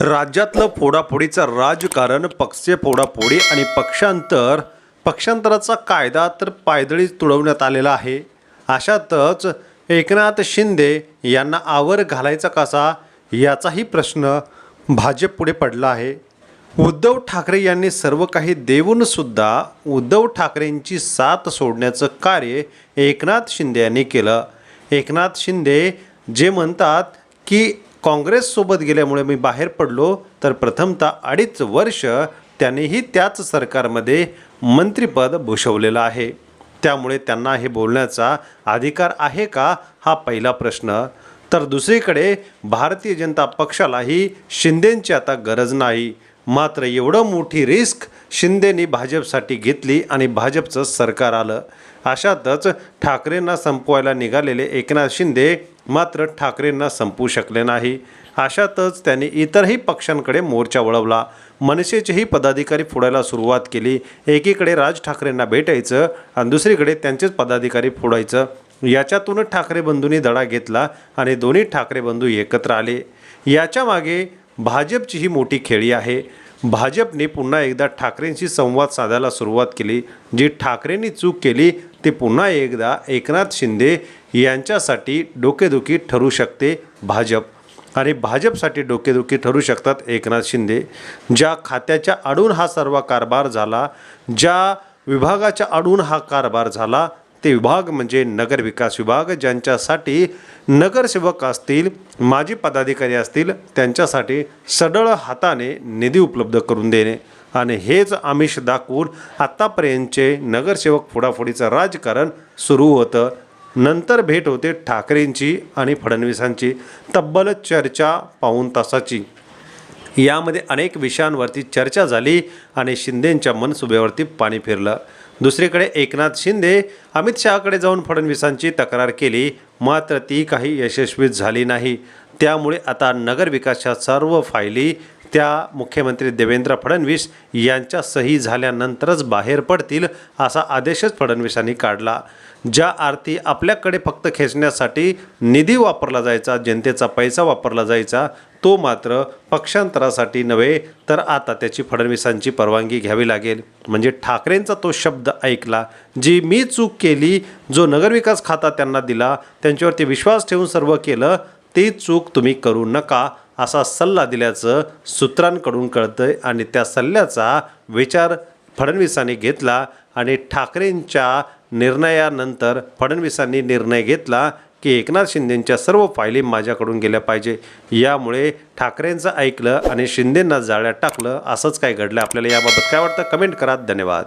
राज्यातलं फोडाफोडीचं राजकारण पक्षीय फोडाफोडी आणि पक्षांतर पक्षांतराचा कायदा तर पायदळी तुडवण्यात आलेला आहे. अशातच एकनाथ शिंदे यांना आवर घालायचा कसा याचाही प्रश्न भाजप पुढे पडला आहे. उद्धव ठाकरे यांनी सर्व काही देऊनसुद्धा उद्धव ठाकरेंची साथ सोडण्याचं कार्य एकनाथ शिंदे यांनी केलं. एकनाथ शिंदे जे म्हणतात की काँग्रेससोबत गेल्यामुळे मी बाहेर पडलो तर प्रथमतः अडीच वर्ष त्यांनीही त्याच सरकारमध्ये मंत्रिपद भूषवलेलं आहे. त्यामुळे त्यांना हे बोलण्याचा अधिकार आहे का हा पहिला प्रश्न. तर दुसरीकडे भारतीय जनता पक्षालाही शिंदेंची आता गरज नाही. मात्र एवढं मोठी रिस्क शिंदेनी भाजपसाठी घेतली आणि भाजपचं सरकार आलं. अशातच ठाकरेंना संपवायला निघालेले एकनाथ शिंदे मात्र ठाकरेंना संपू शकले नाही. अशातच त्यांनी इतरही पक्षांकडे मोर्चा वळवला. मनसेचेही पदाधिकारी फोडायला सुरुवात केली. एकीकडे राज ठाकरेंना भेटायचं आणि दुसरीकडे त्यांचेच पदाधिकारी फोडायचं. याच्यातूनच ठाकरे बंधूंनी धडा घेतला आणि दोन्ही ठाकरे बंधू एकत्र आले. याच्या मागे भाजपची ही मोठी खेळी आहे. भाजपने पुन्हा एकदा ठाकरेंशी संवाद साधायला सुरुवात केली. जी ठाकरेंनी चूक केली ती पुन्हा एकदा एकनाथ शिंदे यांच्यासाठी डोकेदुखी ठरू शकते भाजप. आणि भाजपसाठी डोकेदुखी ठरू शकतात एकनाथ शिंदे ज्या खात्याच्या आडून हा सर्व कारभार झाला ज्या विभागाच्या आडून हा कारभार झाला ते विभाग म्हणजे नगर विकास विभाग ज्यांच्यासाठी नगरसेवक असतील माजी पदाधिकारी असतील त्यांच्यासाठी सडळ हाताने निधी उपलब्ध करून देणे. आणि हेच आमिष दाखवून आत्तापर्यंतचे नगरसेवक फोडाफोडीचं राजकारण सुरू होतं. नंतर भेट होते ठाकरेंची आणि फडणवीसांची. तब्बल चर्चा पाऊण तासाची. यामध्ये अनेक विषयांवरती चर्चा झाली आणि शिंदेंच्या मनसुबेवरती पाणी फिरलं. दुसरीकडे एकनाथ शिंदे अमित शहाकडे जाऊन फडणवीसांची तक्रार केली. मात्र ती काही यशस्वी झाली नाही. त्यामुळे आता नगरविकासच्या सर्व फायली त्या मुख्यमंत्री देवेंद्र फडणवीस यांच्या सही झाल्यानंतरच बाहेर पडतील असा आदेशच फडणवीसांनी काढला. ज्या आरती आपल्याकडे फक्त खेचण्यासाठी निधी वापरला जायचा जनतेचा पैसा वापरला जायचा तो मात्र पक्षांतरासाठी नव्हे तर आता त्याची फडणवीसांची परवानगी घ्यावी लागेल. म्हणजे ठाकरेंचा तो शब्द ऐकला जी मी चूक केली जो नगरविकास खाता त्यांना दिला त्यांच्यावरती विश्वास ठेवून सर्व केलं ती चूक तुम्ही करू नका असा सल्ला दिल्याचं सूत्रांकडून कळतंय आणि त्या सल्ल्याचा विचार फडणवीसांनी घेतला आणि ठाकरेंच्या निर्णयानंतर फडणवीसांनी निर्णय घेतला की एकनाथ शिंदेंच्या सर्व फायली माझ्याकडून गेल्या पाहिजे. यामुळे ठाकरेंचं ऐकलं आणि शिंदेंना जाळ्यात टाकलं. असंच काय घडलं आपल्याला याबाबत काय वाटतं? कमेंट करा. धन्यवाद.